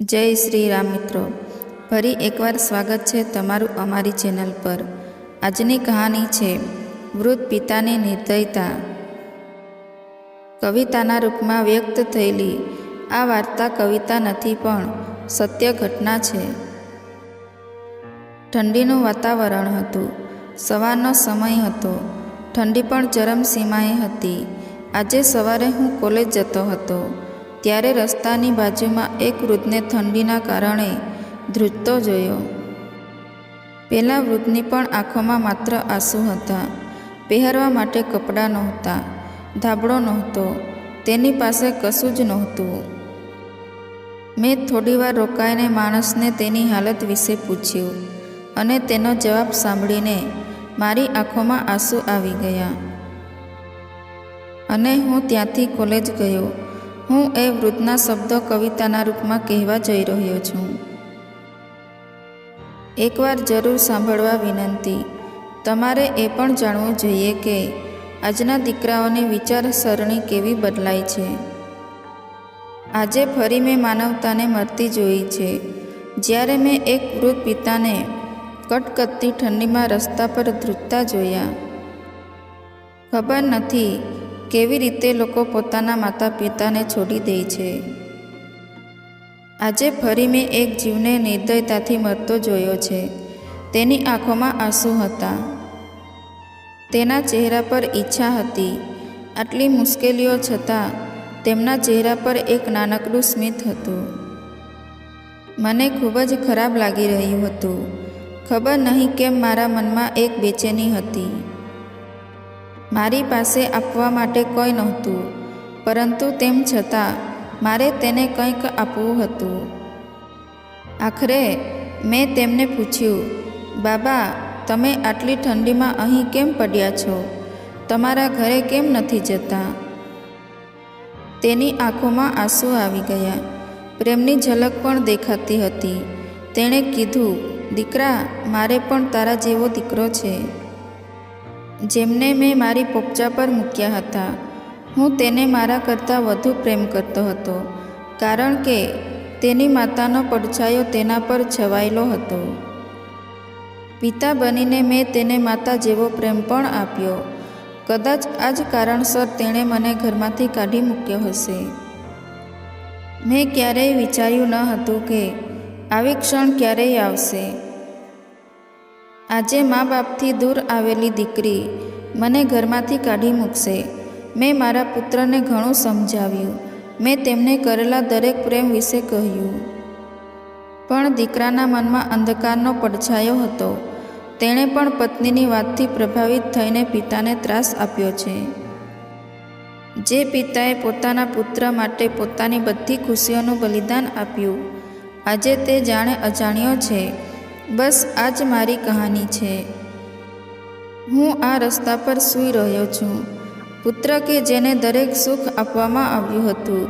જય શ્રી રામ મિત્રો. ફરી એકવાર સ્વાગત છે તમારું અમારી ચેનલ પર. આજની કહાની છે, વૃદ્ધ પિતાની નિર્દયતા. કવિતાના રૂપમાં વ્યક્ત થયેલી આ વાર્તા કવિતા નથી પણ સત્ય ઘટના છે. ઠંડીનું વાતાવરણ હતું, સવારનો સમય હતો, ઠંડી પણ ચરમસીમાએ હતી. આજે સવારે હું કોલેજ જતો હતો. ત્યારે રસ્તાની બાજુમાં એક વૃદ્ધને ઠંડીના કારણે ધ્રુજતો જોયો. પહેલાં વૃદ્ધની પણ આંખોમાં માત્ર આંસુ હતા. પહેરવા માટે કપડાં નહોતા, ધાબળો નહોતો, તેની પાસે કશું જ નહોતું. મેં થોડીવાર રોકાઈને માણસને તેની હાલત વિશે પૂછ્યું અને તેનો જવાબ સાંભળીને મારી આંખોમાં આંસુ આવી ગયા. અને હું ત્યાંથી કોલેજ ગયો હું એ વૃદ્ધના શબ્દો કવિતાના રૂપમાં કહેવા જઈ રહ્યો છું. એકવાર જરૂર સાંભળવા વિનંતી, તમારે એ પણ જાણવું જોઈએ કે આજના દીકરાઓની વિચારસરણી કેવી બદલાય છે. આજે ફરી મેં માનવતાને મરતી જોઈ છે. જ્યારે મેં એક વૃદ્ધ પિતાને કટકટતી ઠંડીમાં રસ્તા પર ધ્રુજતા જોયા. ખબર નથી કેવી રીતે લોકો પોતાના માતા પિતાને છોડી દે છે? આજે ફરી મેં એક જીવને નિર્દયતાથી મરતો જોયો છે. તેની આંખોમાં આંસુ હતા. તેના ચહેરા પર ઈચ્છા હતી. આટલી મુશ્કેલીઓ છતાં તેમના ચહેરા પર એક નાનકડું સ્મિત હતું. મને ખૂબ જ ખરાબ લાગી રહ્યું હતું. ખબર નહીં કેમ મારા મનમાં એક બેચેની હતી. મારી પાસે આપવા માટે કોઈ નહોતું, પરંતુ તેમ છતાં મારે તેને કંઈક આપવું હતું. આખરે મેં તેમને પૂછ્યું, બાબા, તમે આટલી ઠંડીમાં અહીં કેમ પડ્યા છો? તમારા ઘરે કેમ નથી જતા? તેની આંખોમાં આંસુ આવી ગયા. પ્રેમની ઝલક પણ દેખાતી હતી. તેણે કીધું, દીકરા, મારે પણ તારા જેવો દીકરો છે. જેમને મેં મારી પોપચા પર મૂક્યા હતા. હું તેને મારા કરતાં વધુ પ્રેમ કરતો હતો, કારણ કે તેની માતાનો પડછાયો તેના પર છવાયેલો હતો. પિતા બનીને મેં તેને માતા જેવો પ્રેમ પણ આપ્યો. કદાચ આ જ કારણસર તેણે મને ઘરમાંથી કાઢી મૂક્યો હશે. મેં ક્યારેય વિચાર્યું ન હતું કે, આવી ક્ષણ ક્યારેય આવશે. આજે મા બાપથી દૂર આવેલી દીકરી મને ઘરમાંથી કાઢી મૂકશે. મેં મારા પુત્રને ઘણું સમજાવ્યું. મેં તેમને કરેલા દરેક પ્રેમ વિશે કહ્યું. પણ દીકરાના મનમાં અંધકારનો પડછાયો હતો. તેણે પણ પત્નીની વાતથી પ્રભાવિત થઈને પિતાને ત્રાસ આપ્યો છે. જે પિતાએ પોતાના પુત્ર માટે પોતાની બધી ખુશીઓનું બલિદાન આપ્યું. આજે તે જાણે અજાણ્યો છે. બસ આ જ મારી કહાની છે. હું આ રસ્તા પર સૂઈ રહ્યો છું. પુત્ર કે જેને દરેક સુખ આપવામાં આવ્યું હતું,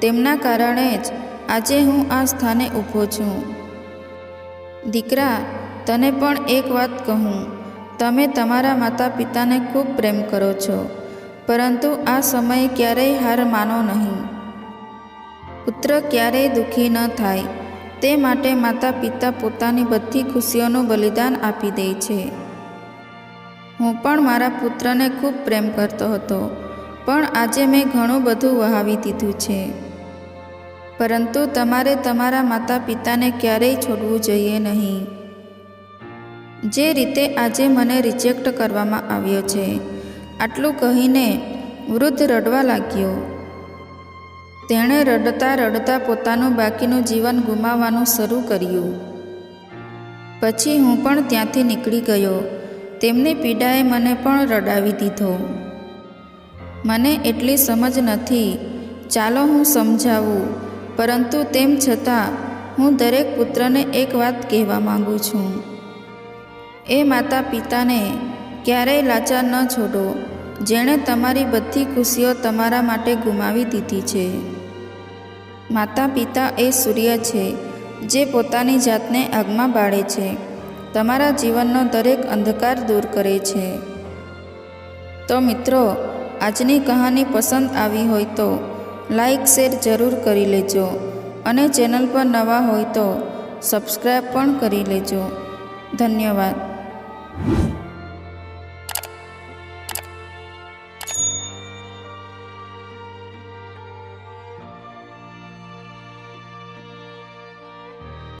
તેમના કારણે જ આજે હું આ સ્થાને ઊભો છું. દીકરા, તને પણ એક વાત કહું. તમે તમારા માતા પિતાને ખૂબ પ્રેમ કરો છો, પરંતુ આ સમયે ક્યારેય હાર માનો નહીં. પુત્ર ક્યારેય દુઃખી ન થાય. તે માટે માતા પિતા પોતાની બધી ખુશીઓનું બલિદાન આપી દે છે. હું પણ મારા પુત્રને ખૂબ પ્રેમ કરતો હતો, પણ આજે મેં ઘણું બધું વહાવી દીધું છે. પરંતુ તમારે તમારા માતા પિતાને ક્યારેય છોડવું જોઈએ નહીં. જે રીતે આજે મને રિજેક્ટ કરવામાં આવ્યો છે, આટલું કહીને વૃદ્ધ રડવા લાગ્યો. તેણે રડતા રડતા પોતાનું બાકીનું જીવન ગુમાવવાનું શરૂ કર્યું. પછી હું પણ ત્યાંથી નીકળી ગયો. તેમની પીડાએ મને પણ રડાવી દીધો. મને એટલી સમજ નથી. ચાલો હું સમજાવું. પરંતુ તેમ છતાં, હું દરેક પુત્રને એક વાત કહેવા માંગુ છું. એ માતા પિતાને ક્યારેય લાચાર ન છોડો. જેણે તમારી બધી ખુશીઓ તમારા માટે ગુમાવી દીધી છે. માતા પિતા એ સૂર્ય છે, જે પોતાની જાતને આગમાં બાળે છે. તમારા જીવનનો દરેક અંધકાર દૂર કરે છે. તો મિત્રો, આજની કહાની પસંદ આવી હોય તો લાઈક, શેર જરૂર કરી લેજો અને ચેનલ પર નવા હોય તો સબસ્ક્રાઈબ પણ કરી લેજો. ધન્યવાદ.